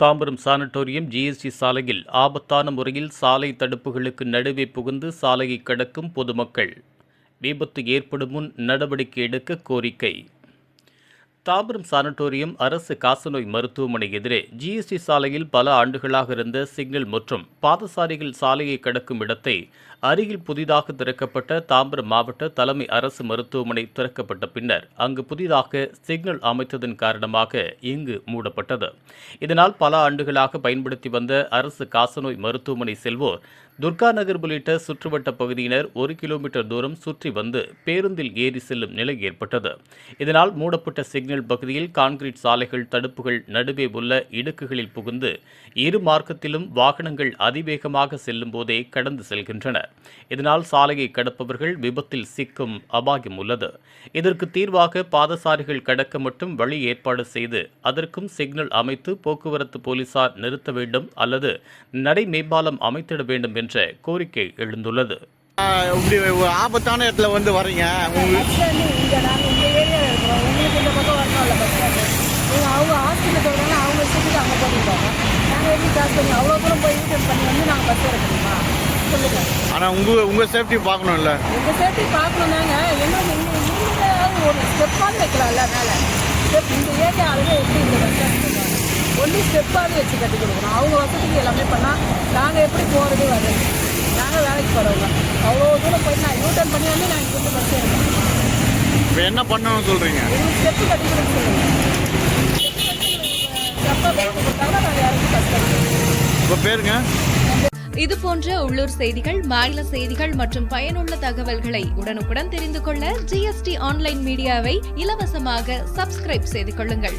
Tambaram sanatorium GST சாலையில் ஆபத்தான முறையில் சாலை தடுப்புகளுக்கு நடுவே புகுந்து சாலையை கடக்கும் பொதுமக்கள். விபத்து ஏற்படும் முன் நடவடிக்கை எடுக்க கோரிக்கை. தாம்பரம் சானட்டோரியம் அரசு காசநோய் மருத்துவமனை எதிரே ஜிஎஸ்டி சாலையில் பல ஆண்டுகளாக இருந்த சிக்னல் மற்றும் பாதசாரிகள் சாலையை கடக்கும் இடத்தை அருகில் புதிதாக திறக்கப்பட்ட தாம்பரம் மாவட்ட தலைமை அரசு மருத்துவமனை திறக்கப்பட்ட பின்னர் அங்கு புதிதாக சிக்னல் அமைத்ததன் காரணமாக இங்கு மூடப்பட்டது. இதனால் பல ஆண்டுகளாக பயன்படுத்தி வந்த அரசு காசநோய் மருத்துவமனை செல்வோர் துர்கா நகர் உள்ளிட்ட சுற்றுவட்ட பகுதியினர் ஒரு கிலோமீட்டர் தூரம் சுற்றி வந்து பேருந்தில் ஏறி செல்லும் நிலை ஏற்பட்டது. இதனால் மூடப்பட்ட சிக்னல் பகுதியில் கான்கிரீட் சாலைகள் தடுப்புகள் நடுவே உள்ள இடுக்குகளில் புகுந்து இரு மார்க்கத்திலும் வாகனங்கள் அதிவேகமாக செல்லும் போதே கடந்து செல்கின்றன. இதனால் சாலையை கடப்பவர்கள் விபத்தில் சிக்கும் அபாயம் உள்ளது. இதற்கு தீர்வாக பாதசாரிகள் கடக்க மட்டும் வழி ஏற்பாடு செய்து அதற்கும் சிக்னல் அமைத்து போக்குவரத்து போலீசார் நிறுத்த வேண்டும் அல்லது நடை மேம்பாலம் அமைத்திட வேண்டும் என்று கோரிக்கை எழுந்துள்ளது. இப்படி ஒரு ஆபத்தான இடத்துல வந்து நீங்கள் அவங்க ஹாஸ்பிட்டல் போகிறாங்க அவங்க இஷ்டத்துக்கு அங்கே போட்டுருக்காங்க நாங்கள் எப்படி காசு பண்ணி அவ்வளோ தூரம் போய் யூட்டன் பண்ணி வந்து நாங்கள் பஸ் சொல்லுங்கள் ஆனா உங்க உங்க சேஃப்டி பார்க்கணும்ல. எங்கள் சேஃப்டி பார்க்கணும் நாங்கள் என்ன நீங்கள் நீங்களாவது ஒரு ஸ்டெப்பாவது வைக்கலாம்ல மேலே. ஸ்டெப் இந்த ஏரியாவில் எப்படி இந்த பஸ் ஒன்லி ஸ்டெப்பாவது வச்சு கட்டி கொடுக்கணும். அவங்க வசதிக்கு எல்லாமே பண்ணால் நாங்கள் எப்படி போகிறது வர்றது? நாங்கள் வேலைக்கு போகிறவங்க அவ்வளோ தூரம் போய் நான் யூட்டன் பண்ணி வந்து நாங்கள் இங்கே பஸ் எடுக்கணும் இப்போ என்ன பண்ணணும்னு சொல்றீங்க? உங்களுக்கு ஸ்டெப்பு கட்டி கொடுக்க சொல்லுங்க ஸ்டெப்பை கட்டி கொடுத்தாங்கன்னா நாங்கள் யாருக்கும் கஷ்டம் உங்க பேருங்க? இது போன்ற உள்ளூர் செய்திகள் மாநில செய்திகள் மற்றும் பயனுள்ள தகவல்களை உடனுக்குடன் தெரிந்து கொள்ள ஜிஎஸ்டி ஆன்லைன் மீடியாவை இலவசமாக சப்ஸ்கிரைப் செய்து கொள்ளுங்கள்.